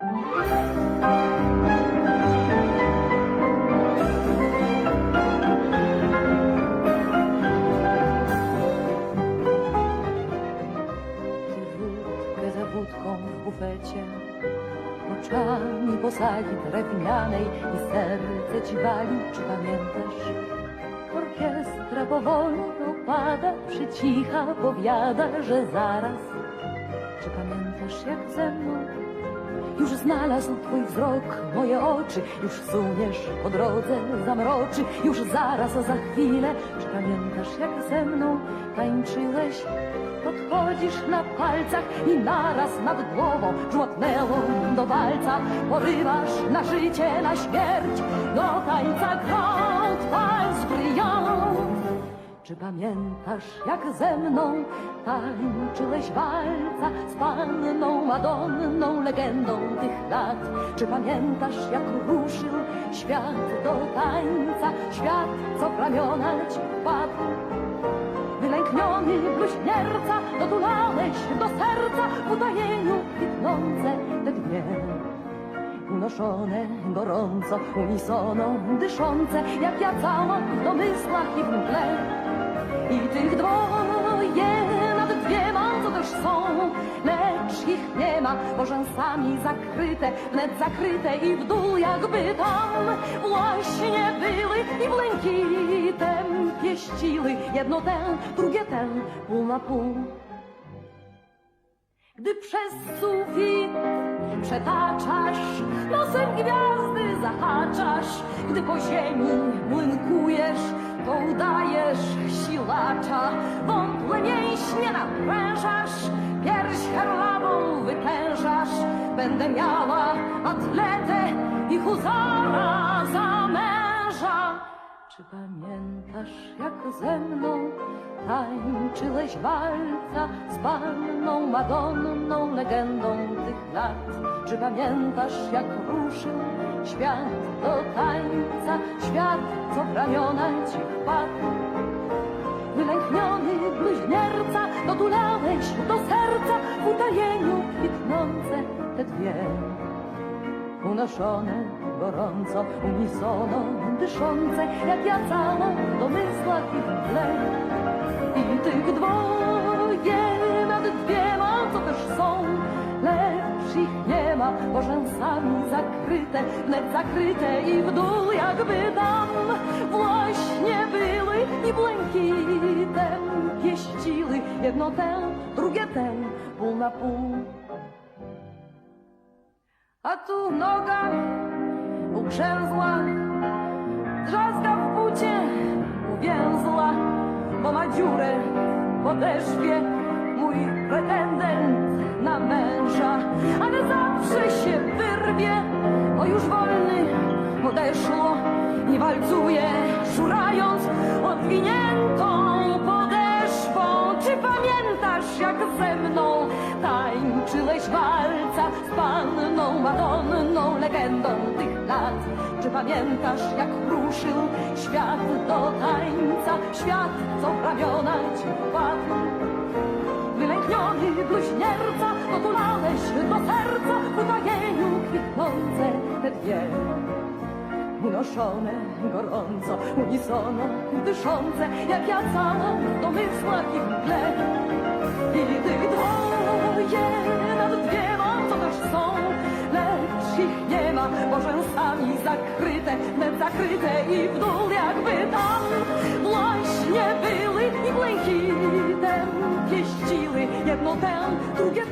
w bufecie Oczami po sali drewnianej i serce ci wali, czy pamiętasz? Orkiestra powoli opada, przycicha, powiada, że zaraz Czy pamiętasz jak ze mną już znalazł twój wzrok moje oczy, już suniesz po drodze zamroczy, już zaraz, za chwilę. Czy pamiętasz, jak ze mną tańczyłeś? Podchodzisz na palcach i naraz nad głową żłotnęło do walca. Porywasz na życie, na śmierć, do tańca krąg, Czy pamiętasz, jak ze mną tańczyłeś walca z panną Madonną, legendą tych lat? Czy pamiętasz, jak ruszył świat do tańca, świat, co w ramiona ci wpadł? Wylękniony bluźnierca, dotulałeś do serca w utajeniu kwitnące te dwie unoszone gorąco, unisono, dyszące, jak ja cała w domysłach i w mgle. I tych dwoje nad dwiema, co też są, lecz ich nie ma, bo rzęsami zakryte, wnet zakryte i w dół jakby tam. Właśnie były i błękitem pieściły. Jedno tę, drugie tę, pół na pół. Gdy przez sufit przetaczasz, nosem gwiazdy zahaczasz, gdy po ziemi młynkujesz, to udajesz silacza, wątle mięśnie naprężasz, pierś herlawą wytężasz, będę miała atletę pamiętasz, jak ze mną tańczyłeś walca z panną Madonną, legendą tych lat? Czy pamiętasz, jak ruszył świat do tańca, świat, co w ramiona ci wpadł? Wylękniony bluźnierca, dotulałeś do serca w utajeniu kwitnące te dwie unoszone gorąco, unisono, dyszące, jak ja cała w domysłach i w tle. I tych dwoje nad dwiema, co też są, lecz ich nie ma, bo rzęsami zakryte, wnet zakryte i w dół jakby tam właśnie były i błękitem pieściły jedno tę, drugie tę, pół na pół. Tu noga ugrzęzła, drzazga w bucie uwięzła, bo ma dziurę w podeszwie. Mój pretendent na męża, ale zawsze się wyrwie, bo już wolny odeszło i walcuje, szurając odwiniętą z panną Madonną, legendą tych lat? Czy pamiętasz, jak ruszył świat do tańca, świat, co w ramiona ci wpadł? Wylękniony bluźnierca, dotulałeś do serca w utajeniu kwitnące te dwie unoszone gorąco, unisono, dyszące, jak ja cała w domysłach i w mgle. Ich nie ma, bo rzęsami zakryte, wnet zakryte i w dół jakby tam właśnie były i błękitem pieściły jedno tę, drugie